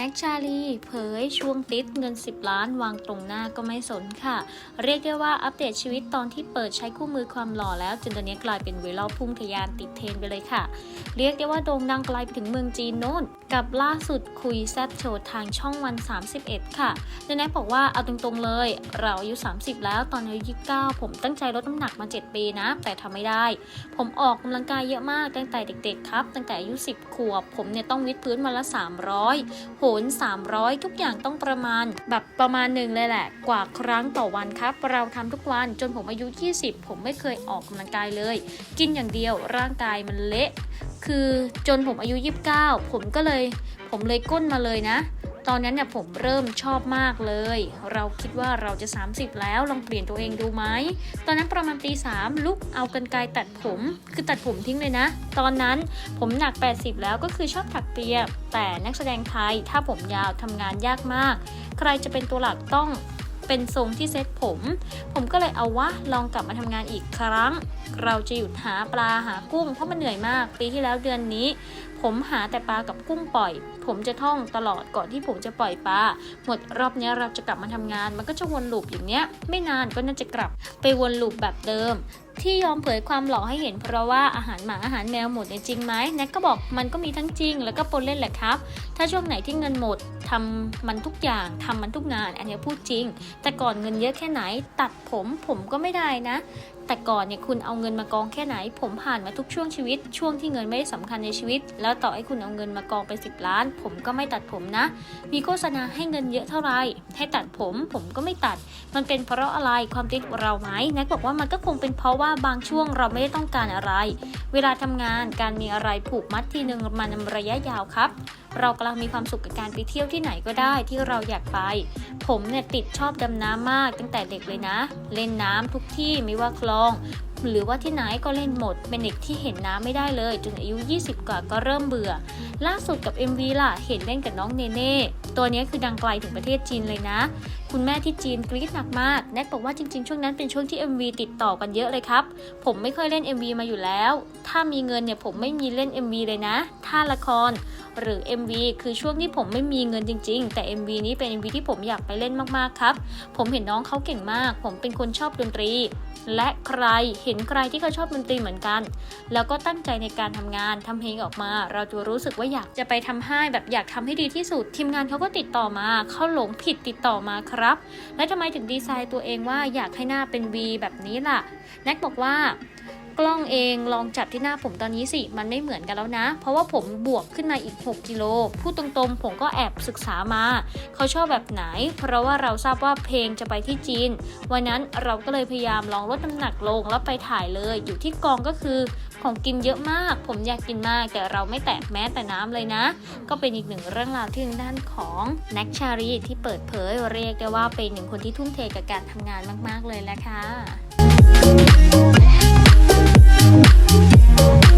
น็กชาลีเผยช่วงติดเงิน 10 ล้านวางตรงหน้าก็ไม่สนค่ะ เรียกได้ว่าอัปเดตชีวิตตอนที่เปิดใช้คู่มือความหล่อแล้ว จนตอนนี้กลายเป็นเวลาพุ่งทะยานติดเทรนไปเลยค่ะ เรียกได้ว่าโด่งดังไกลไปถึงเมืองจีนโน่นกับล่าสุดคุยแซบโชว์ทางช่องวัน 31 ค่ะเดนแน็กบอกว่าเอาตรงๆเลย เราอายุ 30 แล้วตอนอายุ29 ผมตั้งใจลดน้ำหนักมา 7 ปีนะ แต่ทำไม่ได้ ผมออกกำลังกายเยอะมากตั้งแต่เด็ก ๆ ครับ ตั้งแต่อายุ 10 ขวบ ผมเนี่ยต้องวิดพื้นวันละ 300โหน300 ทุกอย่างต้องประมาณ แบบประมาณหนึ่งเลยแหละ กว่าครั้งต่อวันครับ เราทำทุกวันจนผมอายุ 20 ผมไม่เคยออกกำลังกายเลย กินอย่างเดียวร่างกายมันเละ คือจนผมอายุ 29 ผมก็เลย ผมเลยก้นมาเลยนะ ตอนนั้นเนี่ยผมเริ่มชอบมากเลย เราคิดว่าเราจะ 30 แล้วลองเปลี่ยนตัวเองดูไหม ตอนนั้นประมาณตีสามลุกเอากันไกลตัดผม คือตัดผมทิ้งเลยนะ ตอนนั้นผมหนัก 80 แล้วก็คือชอบถักเปีย แต่นักแสดงไทยถ้าผมยาวทำงานยากมาก ใครจะเป็นตัวหลักต้อง เป็นทรงที่เซ็ตผม ผมก็เลยเอาวะลองกลับมาทำงานอีกครั้ง เราจะหยุดหาปลาหากุ้งเพราะมันเหนื่อยมาก ปีที่แล้วเดือนนี้ ผมหาแต่ปลากับกุ้งปล่อย ผมจะท่องตลอดก่อนที่ผมจะปล่อยปลาหมดรอบนี้เราจะกลับมาทำงาน มันก็จะวนลูปอย่างเนี้ย ไม่นานก็น่าจะกลับไปวนลูปแบบเดิมที่ยอมเผยความหล่อให้เห็นเพราะว่าอาหารหมาอาหารแมวหมดเนี่ยจริงไหมแน็กก็บอกมันก็มีทั้งจริง แล้วก็ปนเล่นแหละครับ ถ้าช่วงไหนที่เงินหมด ทำมันทุกอย่างทำมันทุกงาน อันนี้พูดจริง แต่ก่อนเงินเยอะแค่ไหน ตัดผมผมก็ไม่ได้นะ แต่ก่อนเนี่ยคุณเอาเงินมากองแค่ไหน ผมผ่านมาทุกช่วงชีวิต ช่วงที่เงินไม่ได้สำคัญในชีวิต แล้วต่อให้คุณเอาเงินมากองไป 10 ล้าน ผมก็ไม่ตัดผมนะ มีโฆษณาให้เงินเยอะเท่าไหร่ให้ตัดผมผมก็ไม่ตัด มันเป็นเพราะอะไรความติดเราไหมน็กบอกว่ามันก็คงเป็นเพราะว่าบางช่วงเราไม่ได้ต้องการอะไร เวลาทำงานการมีอะไรผูกมัดทีหนึ่งมันระยะยาวครับเรากำลังมีความสุขกับการไปเที่ยวที่ไหนก็ได้ที่เราอยากไป ผมเนี่ยติดชอบดำน้ำมากตั้งแต่เด็กเลยนะ เล่นน้ำทุกที่ไม่ว่าคลองหรือว่าที่ไหนก็เล่นหมด เป็นเด็กที่เห็นน้ำไม่ได้เลย จนอายุ 20 กว่าก็เริ่มเบื่อ ล่าสุดกับ MV ล่ะ เห็นเล่นกับน้องเนเน่ตัวนี้คือดังไกลถึงประเทศจีนเลยนะ คุณแม่ที่จีนกรี๊ดหนักมาก แน็กบอกว่าจริงๆ ช่วงนั้นเป็นช่วงที่ MV ติดต่อกันเยอะเลยครับ ผมไม่เคยเล่น MV มาอยู่แล้ว ถ้ามีเงินเนี่ยผมไม่มีเล่น MV เลยนะ ถ้าละคร หรือ MV คือช่วงที่ผมไม่มีเงินจริง ๆ แต่ MV นี้เป็น MV ที่ผมอยากไปเล่นมากๆครับ ผมเห็นน้องเขาเก่งมาก ผมเป็นคนชอบดนตรี และใครเห็นใครที่เขาชอบดนตรีเหมือนกัน แล้วก็ตั้งใจในการทำงานทำเพลงออกมา เราจะรู้สึกว่าอยากจะไปทำให้แบบอยากทำให้ดีที่สุด ทีมงานเขาก็ติดต่อมาเขาหลงผิดติดต่อมาครับ และทำไมถึงดีไซน์ตัวเองว่าอยากให้หน้าเป็น V แบบนี้ล่ะแน็กบอกว่า กล้องเองลองจับที่หน้าผมตอนนี้สิ มันไม่เหมือนกันแล้วนะ เพราะว่าผมบวกขึ้นมาอีก 6กิโลพูดตรงๆ ผมก็แอบศึกษามา เขาชอบแบบไหน เพราะว่าเราทราบว่าเพลงจะไปที่จีน วันนั้นเราก็เลยพยายามลองลดน้ำหนักลงแล้วไปถ่ายเลย อยู่ที่กองก็คือของกินเยอะมาก ผมอยากกินมาก แต่เราไม่แตะแม้แต่น้ำเลยนะ ก็เป็นอีกหนึ่งเรื่องราวที่ทางด้านของแน็กชารีที่เปิดเผยเรียกได้ว่าเป็นหนึ่งคนที่ทุ่มเทกับการทำงานมาก ๆเลยแหละค่ะ Música